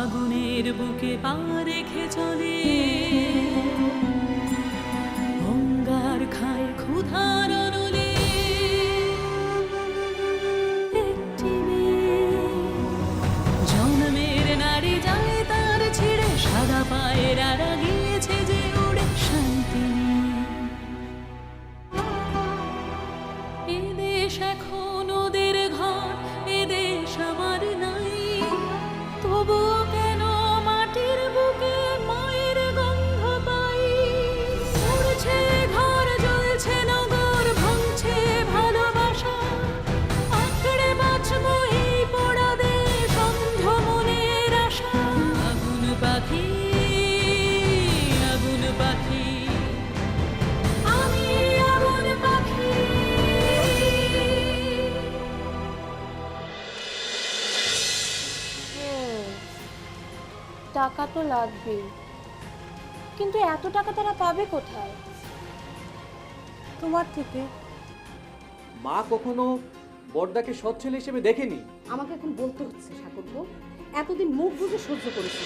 আগুনের বুকে পা রেখে চলে। অঙ্গার খায় ক্ষুধার তো লাগবেই। কিন্তু এত টাকা তারা পাবে কোথায়? তোমার থেকে। মা কখনো বড়দাকে সৎ ছেলে হিসেবে দেখেনি? আমাকে এখন বলতে হচ্ছে ঠাকুরপো এতদিন মুখ বুঝে সহ্য করেছি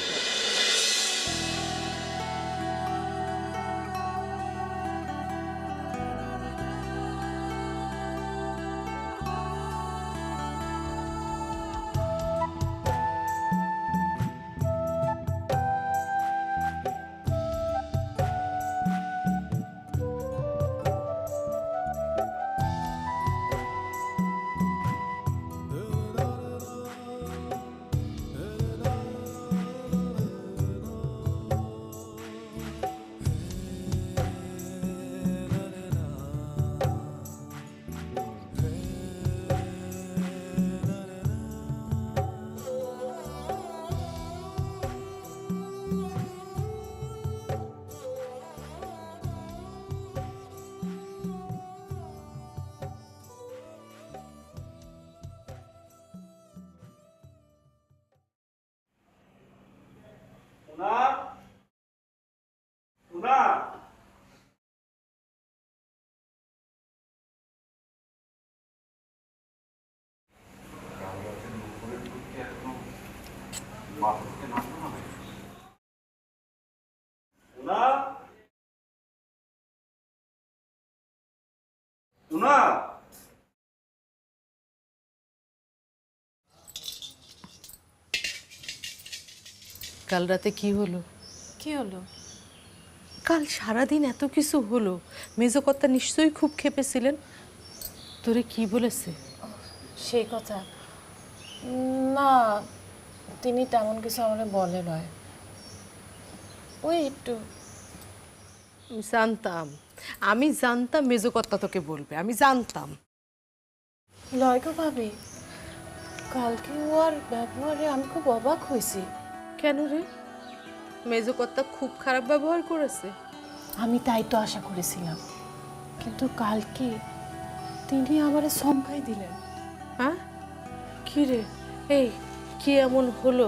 সোনা সোনা কাল রাতে কি হলো? কি হলো? কাল সারাদিন এত কিছু হলো। মেজকর্তা নিশ্চয়ই খুব খেপেছিলেন। তোরে কি বলেছে? সেই কথা। না তিনি তেমন কিছু আমাকে বলে নয়। ওই একটু। জানতাম। আমি জানতাম মেজকর্তা তোকে বলবে। আমি জানতাম। লয়গো ভাবি কালকে ওর ব্যবহারে আমি খুব অবাক হয়েছি। কেন রে? মেজকর্তা খুব খারাপ ব্যবহার করেছে। আমি তাই তো আশা করেছিলাম। কিন্তু কালকে তিনি আমারে সম্পাই দিলেন। হ্যাঁ? কি রে? এই কি এমন হলো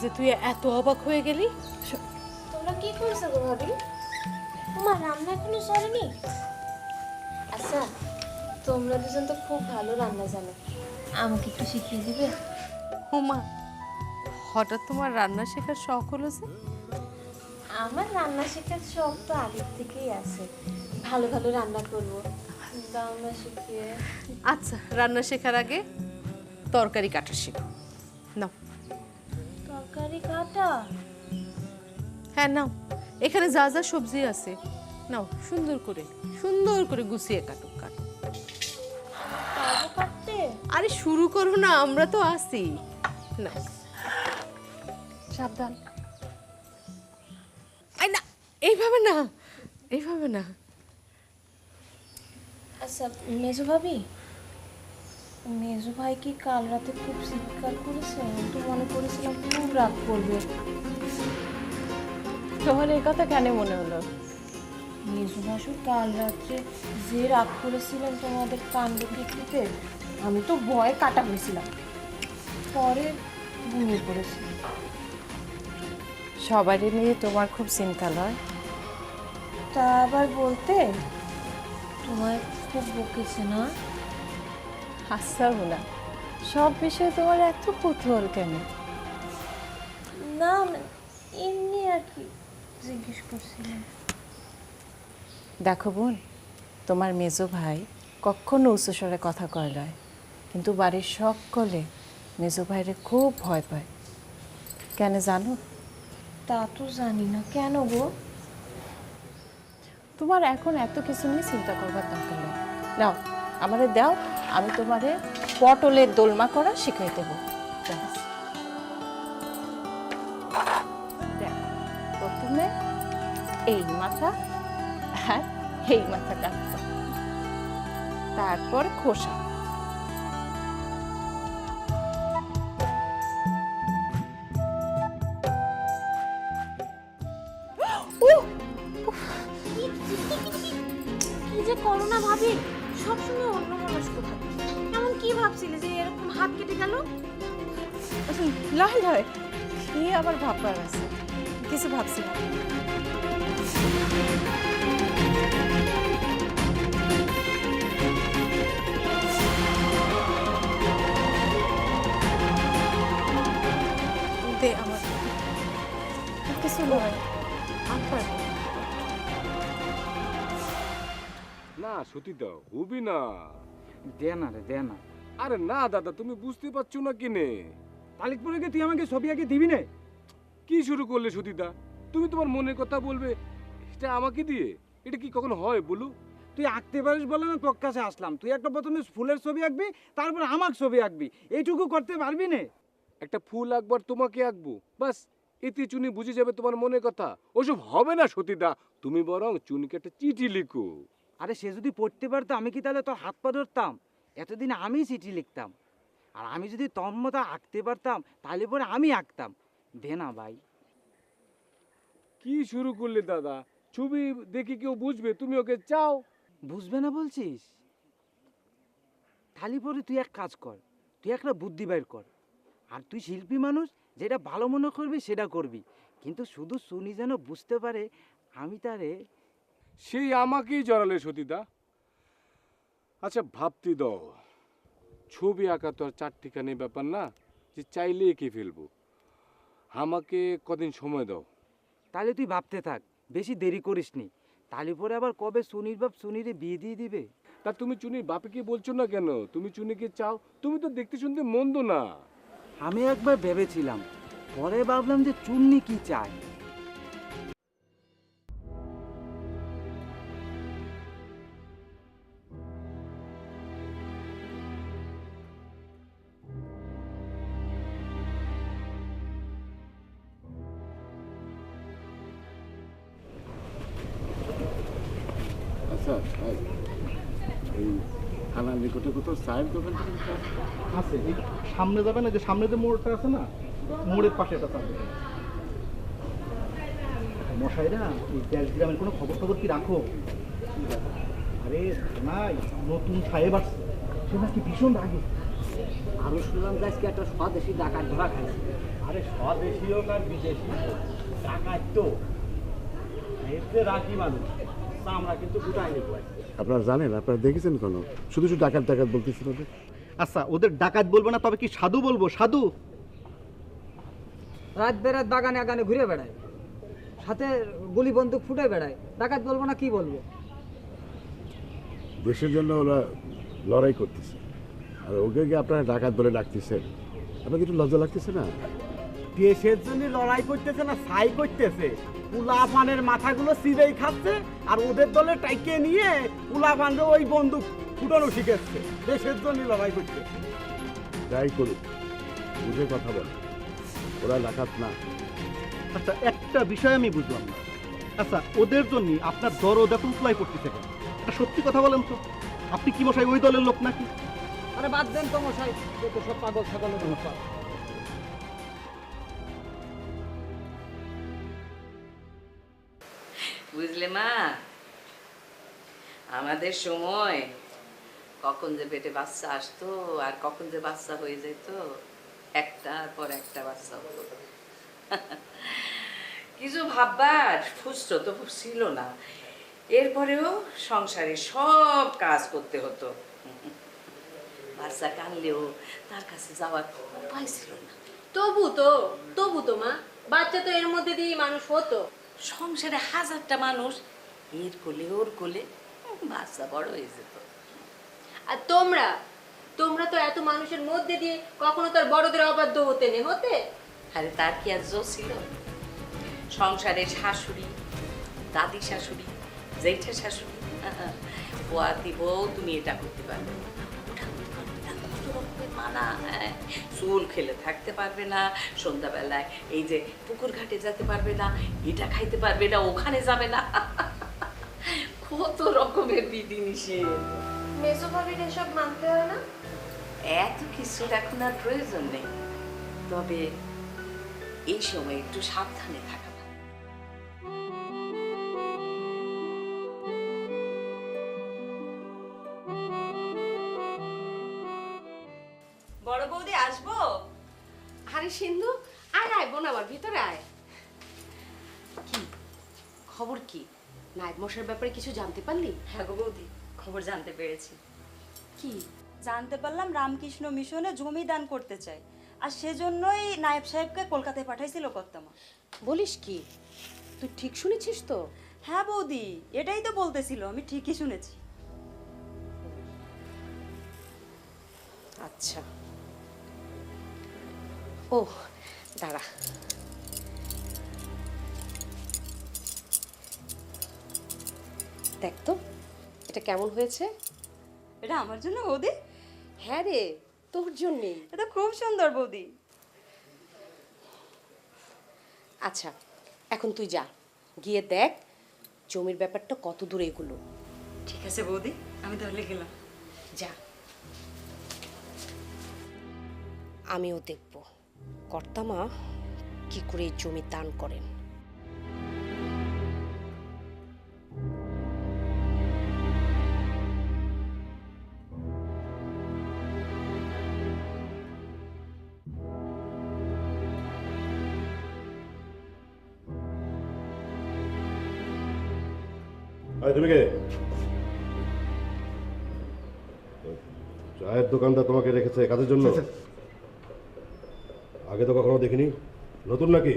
যে তুই এত অবাক হয়ে গেলি? তোমরা কি করছ গো ভাবি? তোমার রান্না এখনও সরেনি? আচ্ছা তোমরা দুজন তো খুব ভালো রান্না জানো। আমাকে একটু শিখিয়ে দিবে? হোমা হঠাৎ তোমার রান্না শেখার শখ হলো যে? আমার রান্না শেখার শখ তো আগের থেকেই আছে। ভালো ভালো রান্না করব। দাও না শিখিয়ে। আচ্ছা রান্না শেখার আগে তরকারি কাটা শেখো। তরকারি কাটা? হ্যাঁ নাও। এখানে যা যা সবজি আছে নাও সুন্দর করে সুন্দর করে গুছিয়ে কাটো কাটো। কাটতে? আরে শুরু করো না আমরা তো আছি। না। সাবধান। আই না এইভাবে না এইভাবে না। আচ্ছা মেজো ভাবি মেজো ভাই কি কাল রাতে খুব চিৎকার করেছে আমি তো মনে করেছিলাম খুব রাগ করবে। তোমার এই কথা কেন মনে হলো? মেজু ভাসু কাল রাত্রে যে রাগ করেছিলেন তোমাদের কাণ্ড কীর্তিতে আমি তো ভয়ে কাটা হয়েছিলাম। পরে ঘুমিয়ে পড়েছি। সবারই নিয়ে তোমার খুব চিন্তা লয় তা আবার বলতে তোমায় খুব বকেছে না? আচ্ছা না সব বিষয়ে তোমার এত কৌতূহল কেন? না মানে এমনি আর কি জিজ্ঞেস করছিলাম। দেখো বোন তোমার মেজো ভাই কখনো উচ্চস্বরে কথা কয় নয় কিন্তু বাড়ির সকলে মেজো ভাইরে খুব ভয় পায়। কেন জানো? তা তো জানি না কেন গো? তোমার এখন এত কিছু নিয়ে চিন্তা করবার দরকার নেই। নাও আমাদের দাও। আমি তোমারে পটলের দোলমা করা শিখাই দেবো। প্রথমে এই মাথা হ্যাঁ এই মাথা কাটতে তারপর খোসা। দে আমার। কিছু নয়। আপনার। না সত্যি দাও হুবি না। দে না রে দে না। আরে না দাদা তুমি বুঝতে পারছ না কিনে। তালিকপুরে গিয়ে তুই আমাকে ছবি আঁকে দিবি না? কি শুরু করলে সতীদা তুমি তোমার মনের কথা বলবে এটা আমাকে দিয়ে? এটা কি কখনো হয় বলু? তুই আঁকতে পারিস বলে না তোর কাছে আসলাম। তুই একটা প্রথমে ফুলের ছবি আঁকবি তারপর আমার ছবি আঁকবি। এইটুকু করতে পারবি না? একটা ফুল আঁকবার তোমাকে আঁকবো। বাস এতে চুনি বুঝে যাবে তোমার মনের কথা। ওসব হবে না সতীদা। তুমি বরং চুনিকে একটা চিঠি লিখো। আরে সে যদি পড়তে পারতো আমি কি তাহলে তোর হাত পা ধরতাম? এতদিন আমি চিঠি লিখতাম। আর আমি যদি তোর মতো আঁকতে পারতাম তাহলে পরে আমি আঁকতাম। দে না ভাই। কি শুরু করলে দাদা? ছবি দেখে কেউ বুঝবে তুমি ওকে চাও? বুঝবে না বলছিস? তাহলে পরে তুই এক কাজ কর তুই একটা বুদ্ধি বের কর। আর তুই শিল্পী মানুষ যেটা ভালো মনে করবি সেটা করবি। কিন্তু শুধু শুনি যেন বুঝতে পারে আমি তারে সেই আমাকেই জড়ালে সতীদা। আচ্ছা ভাবতে দাও ছবি আঁকা তো আর চারটিখানি ব্যাপার না যে চাইলে এঁকে ফেলব। আমাকে কদিন সময় দাও। তাহলে তুই ভাবতে থাক বেশি দেরি করিস নি। তাহলে পরে আবার কবে সুনির বাপ সুনিরে বিয়ে দিয়ে দিবে? তা তুমি চুনির বাপে কি বলছো না কেন? তুমি চুনিকে চাও তুমি তো দেখতে শুনতে মন্দ না। আমি একবার ভেবেছিলাম পরে ভাবলাম যে চুন্নি কি চায়। এই থানার নিকটে কোথাও চায়ের দোকান আছে সামনে যাবে না? যে সামনে যে মোড়টা আছে না মোড়ের পাশে চাকরি মশাইরা এই দেশ গ্রামের কোনো খবর টবর কি রাখো? আরে নাই নতুন সাহেব আসছে সে নাকি ভীষণ রাগে। আমি শুনলাম যে আজকে একটা স্বদেশি ডাকাত ধরা খাইছে। আরে স্বদেশী হোক আর বিদেশি টাকার তো। এতে রাখি মানুষ। আমরা কিন্তু গুটাই নেব আপনারা জানেন আপনারা দেখেছেন কোনো? শুধু শুধু ডাকাত ডাকাত বলতেছেন ওদের? আচ্ছা ওদের ডাকাত বলব না তবে কি সাধু বলব? সাধু! রাত বেরাত বাগানে আগানে ঘুরে বেড়ায়। সাথে গুলি বন্দুক ফুটে বেড়ায়। ডাকাত বলব না কি বলব? দেশের জন্য ওরা লড়াই করতেছে। আর ওকে গিয়ে আপনারা ডাকাত বলে ডাকতেছেন? আপনাদের একটু লজ্জা লাগতেছে না? দেশের জন্য লড়াই করতেছে না সাই করতেছে। উলাফানের মাথাগুলো সিরেই খাচ্ছে আর ওদের দলে টাইকে নিয়ে উলাফানরে ওই বন্দুক ফুটানো শিখেছে। দেশের জন্য লড়াই করছে। যাই করুক বুঝে কথা বলে। ওরা ডাকাত না। আচ্ছা একটা বিষয় আমি বুঝলাম না। আচ্ছা ওদের জন্য আপনার দরদ এত উতলাই করতেছে কেন? সত্যি কথা বলেন তো। আপনি কি মশাই ওই দলের লোক নাকি? আরে বাদ দেন তো মশাই সব পাগল ছাগলের ব্যাপার। আমাদের সময়। কখন যে পেটে বাচ্চা আসতো আর কখন যে বাচ্চা হয়ে যেত একটার পর একটা বাচ্চা হতো। কিছু ভাববার ফুসতো তো ছিল না। এরপরেও সংসারে সব কাজ করতে হতো। বাচ্চা কানলেও তার কাছে যাওয়ার উপায় ছিল না। তবু তো তবু তো মা বাচ্চা তো এর মধ্যে দিয়েই মানুষ হতো। সংসারে হাজারটা মানুষ এর কোলে ওর কোলে। বাচ্চা বড় হয়ে যেত আর তোমরা তোমরা তো এত মানুষের মধ্যে দিয়ে কখনো তার বড়দের অবাধ্য হতে নে, হতে? আরে তার কি আর জো ছিল? সংসারে শাশুড়ি, দাদি শাশুড়ি, জেঠা শাশুড়ি পোয়া দিব, তুমি এটা করতে পারবে মানা হ্যাঁ। চুল খেলে থাকতে পারবে না, সন্ধ্যাবেলায় এই যে পুকুর ঘাটে যেতে পারবে না, এটা খাইতে পারবে না, ওখানে যাবে না। কত রকমের বিধি নিষেধ মেজো ভাবির এসব মানতে হয় না? এত কিছুর এখন আর প্রয়োজন নেই। তবে এই সময় একটু সাবধানে থাকা বড় বৌদি আসব? আরে সিন্ধু আয় আয় বোন আবার ভিতরে আয়। কি? খবর কি? নায়ক মশার ব্যাপারে কিছু জানতে পারলি? হ্যাঁ গো বৌদি খবর জানতে পেরেছি। কি? জানতে পারলাম রামকৃষ্ণ মিশনে জমি দান করতে চাই আর সেজন্যই নায়েব সাহেবকে কলকাতায় পাঠাইছিল কর্তামা বলিস কি? তুই ঠিক শুনেছিস তো? হ্যাঁ বৌদি এটাই তো বলতেছিল আমি ঠিকই শুনেছি। আচ্ছা। ও দাঁড়া। দেখ তো এটা কেমন হয়েছে? এটা আমার জন্য বৌদি? হ্যাঁ রে তোর জন্যেই এটা খুব সুন্দর বৌদি। আচ্ছা এখন তুই যা গিয়ে দেখ জমির ব্যাপারটা কত দূর এগুলো। ঠিক আছে বৌদি আমি তাহলে গেলাম। যা। আমিও দেখব। কর্তামা কি করে জমি দান করেন। তুমি কে? চায়ের দোকানটা তোমাকে রেখেছে কাজের জন্য? আগে তো কখনো দেখিনি। নতুন নাকি?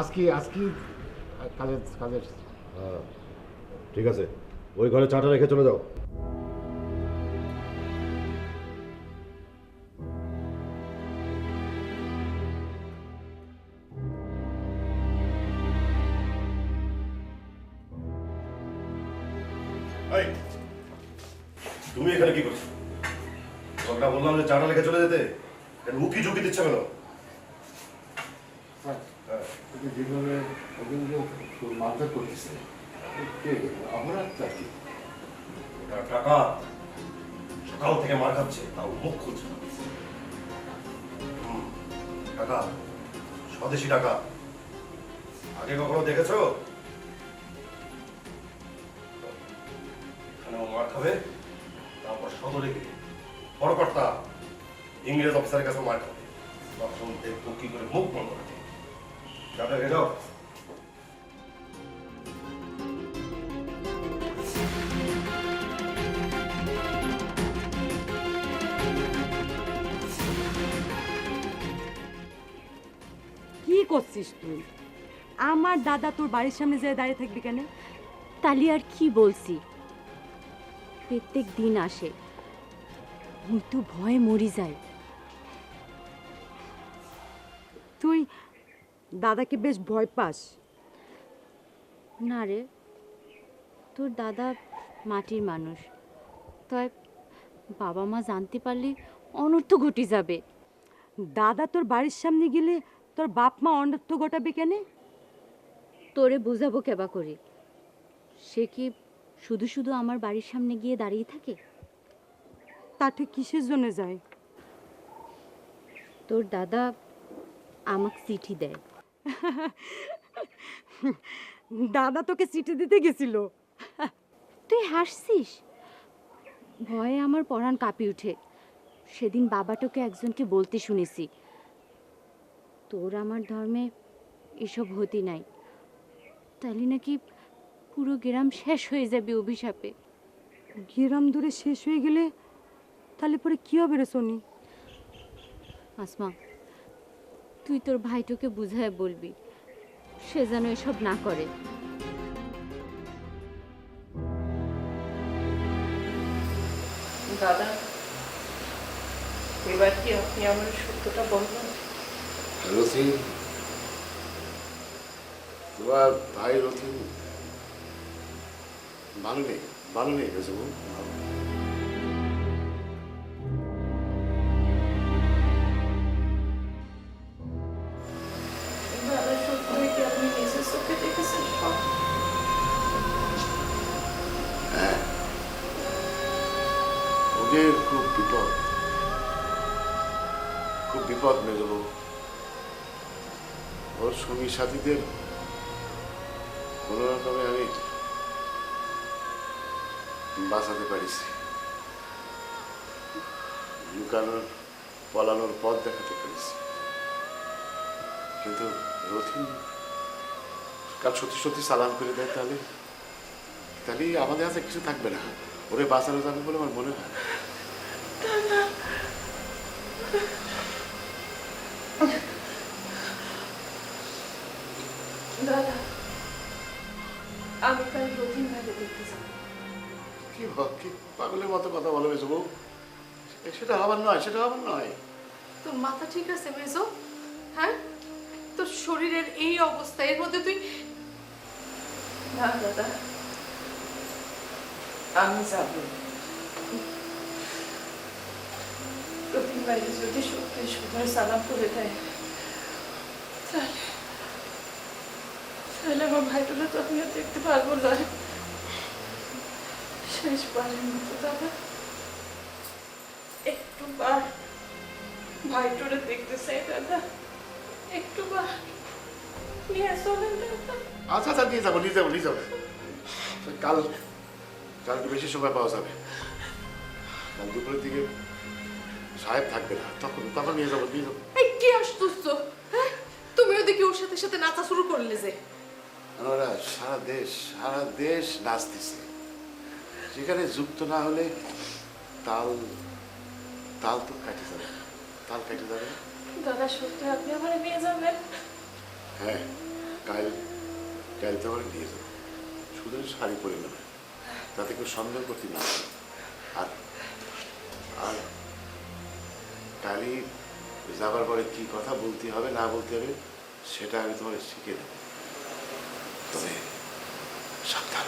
আজকে আজকে কাজের কাজের। হ্যাঁ ঠিক আছে। ওই ঘরে চাটা রেখে চলে যাও। এই, তুমি এখানে কি করছ? তোমাকে বললাম যে চাটা রেখে চলে যেতে। উকি ঝুঁকি দিচ্ছ কেন? হ্যাঁ। যেভাবে মারধর করতেছে অপরাধটা কি? ওটা টাকা। সকাল থেকে মার খাচ্ছে তাও মুখ খুলছে টাকা। স্বদেশি টাকা। আগে কখনো দেখেছ? এখানেও মার খাবে তারপর সদরে গিয়ে বড় কর্তা ইংরেজ অফিসারের কাছে মার খাবে তখন দেখব কি করে মুখ বন্ধ রাখে। চাটা যাও। কি করছিস তুই? আমার দাদা তোর বাড়ির সামনে যেয়ে দাঁড়িয়ে থাকবি কেন? তালি আর কি বলছি? প্রত্যেক দিন আসে। মুই তো ভয়ে মরি যাই। তুই দাদাকে বেশ ভয় পাস। না রে তোর দাদা মাটির মানুষ। তাই বাবা মা জানতে পারলে অনর্থ ঘটে যাবে। দাদা তোর বাড়ির সামনে গেলে তোর বাপ মা অনর্থ ঘটাবে কেন? তোরে বোঝাবো কেবা করে। সে কি শুধু শুধু আমার বাড়ির সামনে গিয়ে দাঁড়িয়ে থাকে? তা ঠিক কিসের জন্য যায়? তোর দাদা আমাকে চিঠি দেয়। দাদা তোকে চিঠি দিতে গেছিল। তুই হাসছিস? ভয়ে আমার পরাণ কাঁপি উঠে। সেদিন বাবা তোকে একজনকে বলতে শুনেছি। তোর আমার ধর্মে এসব হতি নাই। তাহলে নাকি পুরো গ্রাম শেষ হয়ে যাবে অভিশাপে। গ্রাম দূরে শেষ হয়ে গেলে তাহলে পরে কি হবে রে সোনি? আসমা তুই তোর ভাইটোকে বুঝায় বলবি সে যেন এসব না করে। দাদা এবার কি আপনি আমার সত্যটা বলবেন? রথিন তোমার ভাই রথিন ভালো নেই ভালো নেই গেছে বউ ওদের খুব বিপদ। খুব বিপদ মেজো বউ ওর সঙ্গী সাথীদের পারিছি লুকানোর, পলানোর পথ দেখাতে পেরেছি কিন্তু রথিন, কাল সত্যি সত্যি সালাম করে দেয় তাহলে? তাহলে আমাদের হাতে কিছু থাকবে না। ওরে বাঁচানো যাবে বলে আমার মনে হয়। দাদা, আমি কাল রথিন ভাইকে দেখতে যাব। কি কি পাগলের মতো কথা বলে বউ? সেটা হবার নয়, সেটা হবার নয়। তোর মাথা ঠিক আছে মেজো? হ্যাঁ? তোর শরীরের এই অবস্থা, এর মধ্যে তুই না, দাদা। আমি যাব। রথিন ভাইকে যদি সত্যি সুন্দর সালাম করে দেয়, তাহলে তাহলে আমার ভাইগুলো তো আমি দেখতে পারব না। শেষবারের মতো দাদা একটু বার ভাইটোরে দেখতে চাই দাদা একটু বার নিয়ে চলেন দাদা আচ্ছা আচ্ছা নিয়ে যাব নিয়ে যাব নিয়ে যাব কাল কাল একটু বেশি সময় পাওয়া যাবে কাল দুপুরের দিকে সাহেব থাকবে না তখন তখন নিয়ে যাব নিয়ে যাব এই কি আশ্চর্য হ্যাঁ তুমি ওদিকে ওর সাথে সাথে নাচা শুরু করলে যে সারা দেশ সারা দেশ নাচতেছে সেখানে যুক্ত না হলে তাল তাল তো কাটে যাবে। তাল কেটে যাবে। দাদা সত্যি আপনি আমার নিয়ে যাবেন? হ্যাঁ কাল কাল তো আমার নিয়ে যাব। শুধু শাড়ি পরে নেবে তাতে কেউ সন্দেহ করতে না আর আর কালই যাবার পরে কি কথা বলতে হবে না বলতে হবে সেটা আমি তোমাকে শিখে দেবো। তবে সাবধান।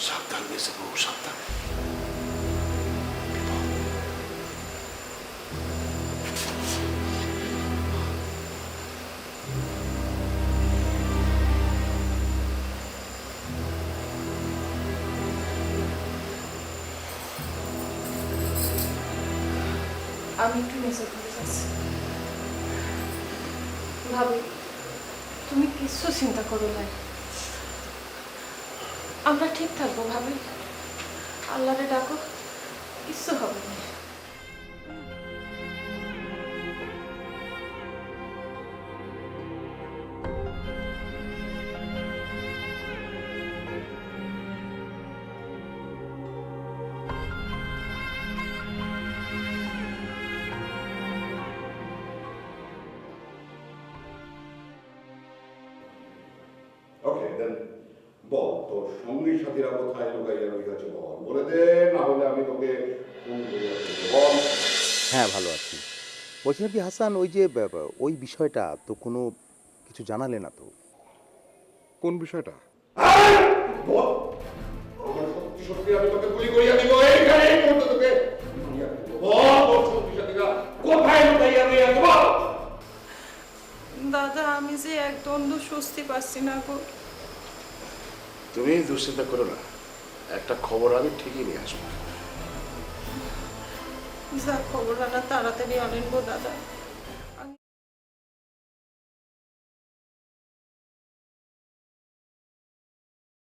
সাবধান বেশি বহু সাবধান আমি একটু মেসে করে যাচ্ছি ভাবি তুমি কিছু চিন্তা করো না ঠিক থাকব ভাবি। আল্লাহরে ডাকো কিছু হবে না। বলছিলাম হাসান ওই যে ওই বিষয়টা তো কোনো কিছু জানালে না তো? কোন বিষয়টা? দাদা আমি যে একদম স্বস্তি পাচ্ছি না গো। তুমি দুশ্চিন্তা করো না। একটা খবর আমি ঠিকই নিয়ে আসব। যা খবর আনা তাড়াতাড়ি আনেন গো দাদা।